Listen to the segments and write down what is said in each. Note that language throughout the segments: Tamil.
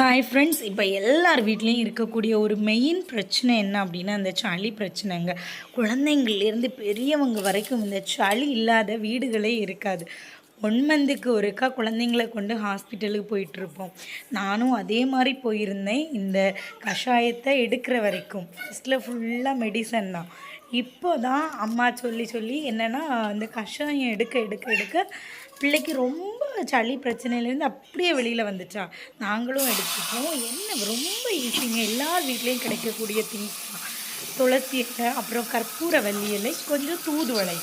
ஹாய் ஃப்ரெண்ட்ஸ் இப்போ எல்லார் வீட்லேயும் இருக்கக்கூடிய ஒரு மெயின் பிரச்சனை என்ன அப்படின்னா அந்த சளி பிரச்சனைங்க. குழந்தைங்கள்லேருந்து பெரியவங்க வரைக்கும் இந்த சளி இல்லாத வீடுகளே இருக்காது. ஒன் மந்த்துக்கு ஒருக்கா குழந்தைங்கள கொண்டு ஹாஸ்பிட்டலுக்கு போயிட்டுருப்போம். நானும் அதே மாதிரி போயிருந்தேன். இந்த கஷாயத்தை எடுக்கிற வரைக்கும். ஃபஸ்ட்டில் ஃபுல்லாக மெடிசன் தான் இப்போ தான். அம்மா சொல்லி சொல்லி என்னென்னா அந்த கஷாயம் எடுக்க எடுக்க எடுக்க பிள்ளைக்கு ரொம்ப சளி பிரச்சனையிலேருந்து அப்படியே வெளியில் வந்துச்சா நாங்களும் எடுத்துப்போம். என்ன ரொம்ப ஈஸிங்க எல்லார் வீட்லேயும் கிடைக்கக்கூடிய திங்ஸ் தான். துளசி இலை அப்புறம் கற்பூரவல்லி இலை கொஞ்சம் தூதுவளை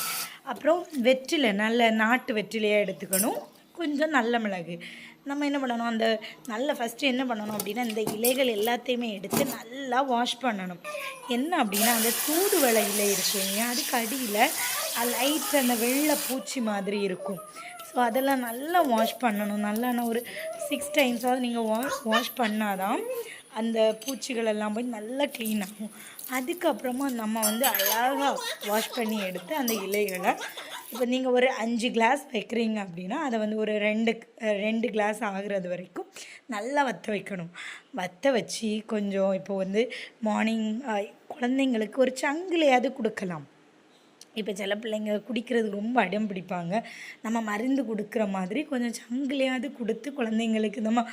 அப்புறம் வெற்றிலை நல்ல நாட்டு வெற்றிலையாக எடுத்துக்கணும். கொஞ்சம் நல்ல மிளகு. நம்ம என்ன பண்ணணும்? அந்த நல்ல ஃபஸ்ட்டு என்ன பண்ணணும் அப்படின்னா இந்த இலைகள் எல்லாத்தையுமே எடுத்து நல்லா வாஷ் பண்ணணும். என்ன அப்படின்னா அந்த தூதுவளை இலை இருக்குங்க அதுக்கு அடியில் லைட் அந்த வெள்ளை பூச்சி மாதிரி இருக்கும். ஸோ அதெல்லாம் நல்லா வாஷ் பண்ணணும். நல்லா ஒரு சிக்ஸ் டைம்ஸாவது நீங்கள் வாஷ் வாஷ் பண்ணாதான் அந்த பூச்சிகள் எல்லாம் போய் நல்லா க்ளீன் ஆகும். அதுக்கப்புறமா நம்ம வந்து அழகாக வாஷ் பண்ணி எடுத்து அந்த இலைகளை இப்போ நீங்கள் ஒரு அஞ்சு கிளாஸ் வைக்கிறீங்க அப்படின்னா அதை வந்து ஒரு ரெண்டு ரெண்டு கிளாஸ் ஆகுறது வரைக்கும் நல்லா வற்ற வைக்கணும். வற்ற வச்சு கொஞ்சம் இப்போ வந்து மார்னிங் குழந்தைங்களுக்கு ஒரு சங்கிலையாவது கொடுக்கலாம். இப்போ சில பிள்ளைங்க குடிக்கிறதுக்கு ரொம்ப அடம் பிடிப்பாங்க. நம்ம மருந்து கொடுக்குற மாதிரி கொஞ்சம் சங்கிலியாவது கொடுத்து குழந்தைங்களுக்கு நம்ம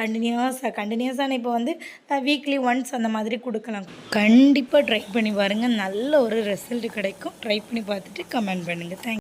கண்டினியூஸாக கண்டினியூஸாக இப்போ வந்து வீக்லி ஒன்ஸ் அந்த மாதிரி கொடுக்கலாம். கண்டிப்பாக ட்ரை பண்ணி பாருங்கள் நல்ல ஒரு ரிசல்ட் கிடைக்கும். ட்ரை பண்ணி பார்த்துட்டு கமெண்ட் பண்ணுங்கள் தேங்க்